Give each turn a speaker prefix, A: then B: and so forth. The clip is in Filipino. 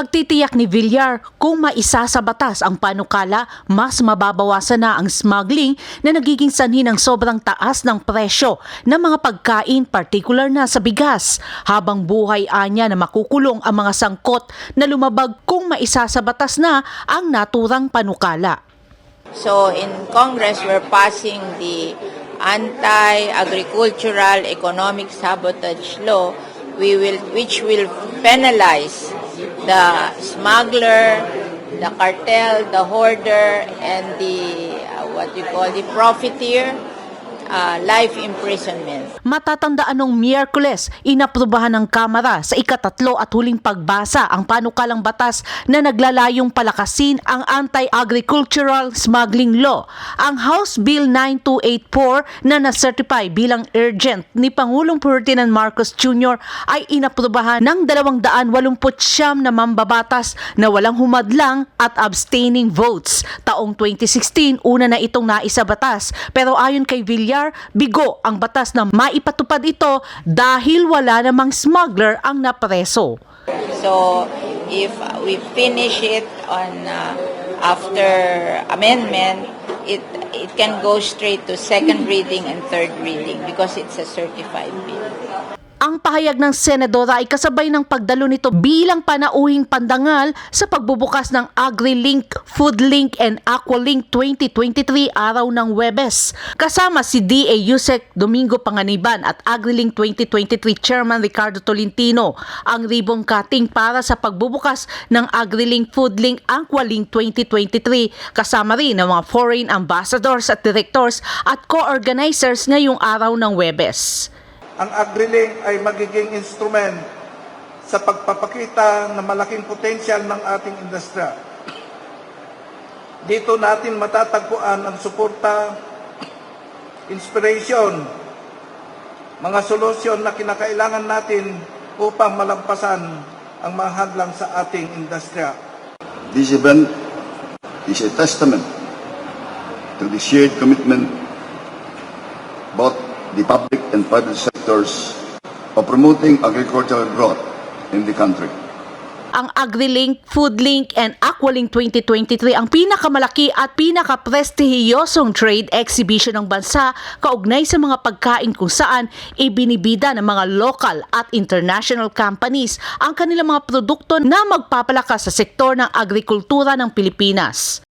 A: Pagtitiyak ni Villar kung maisa sa batas ang panukala, mas mababawasan na ang smuggling na nagiging sanhi ng sobrang taas ng presyo ng mga pagkain, particular na sa bigas. Habang buhay anya na makukulong ang mga sangkot na lumabag kung maisa sa batas na ang naturang panukala.
B: So in Congress, we're passing the anti-agricultural economic sabotage law, we will, which will penalize the smuggler, the cartel, the hoarder, and the uh, what you call the profiteer, uh, life imprisonment.
A: Matatandaan nung Miyerkules, inaprubahan ng Kamara sa ikatatlo at huling pagbasa ang panukalang batas na naglalayong palakasin ang anti-agricultural smuggling law. Ang House Bill 9284 na na-certify bilang urgent ni Pangulong Ferdinand Marcos Jr. ay inaprubahan ng 289 na mambabatas na walang humadlang at abstaining votes. Taong 2016, una na itong naisa batas. Pero ayon kay Villar, bigo ang batas na maipatupad ito dahil wala namang smuggler ang napreso.
B: So if we finish it on uh, after amendment, it it can go straight to second reading and third reading because it's a certified bill.
A: Ang pahayag ng senadora ay kasabay ng pagdalo nito bilang panauhing pandangal sa pagbubukas ng AgriLink, FoodLink and Aqualink 2023 araw ng Webes. Kasama si DA Yusek Domingo Panganiban at AgriLink 2023 Chairman Ricardo Tolentino ang ribong cutting para sa pagbubukas ng AgriLink, FoodLink, Aqualink 2023 kasama rin ng mga foreign ambassadors at directors at co-organizers ngayong araw ng Webes.
C: Ang AgriLink ay magiging instrument sa pagpapakita ng malaking potensyal ng ating industriya. Dito natin matatagpuan ang suporta, inspiration, mga solusyon na kinakailangan natin upang malampasan ang mga hadlang sa ating industriya.
D: This event is a testament to the shared commitment both the public and private sectors of promoting agricultural growth in the country.
A: ang AgriLink, FoodLink, and Aqualink 2023 ang pinakamalaki at pinaka-prestihiyosong trade exhibition ng bansa kaugnay sa mga pagkain kung saan ibinibida ng mga local at international companies ang kanilang mga produkto na magpapalakas sa sektor ng agrikultura ng Pilipinas.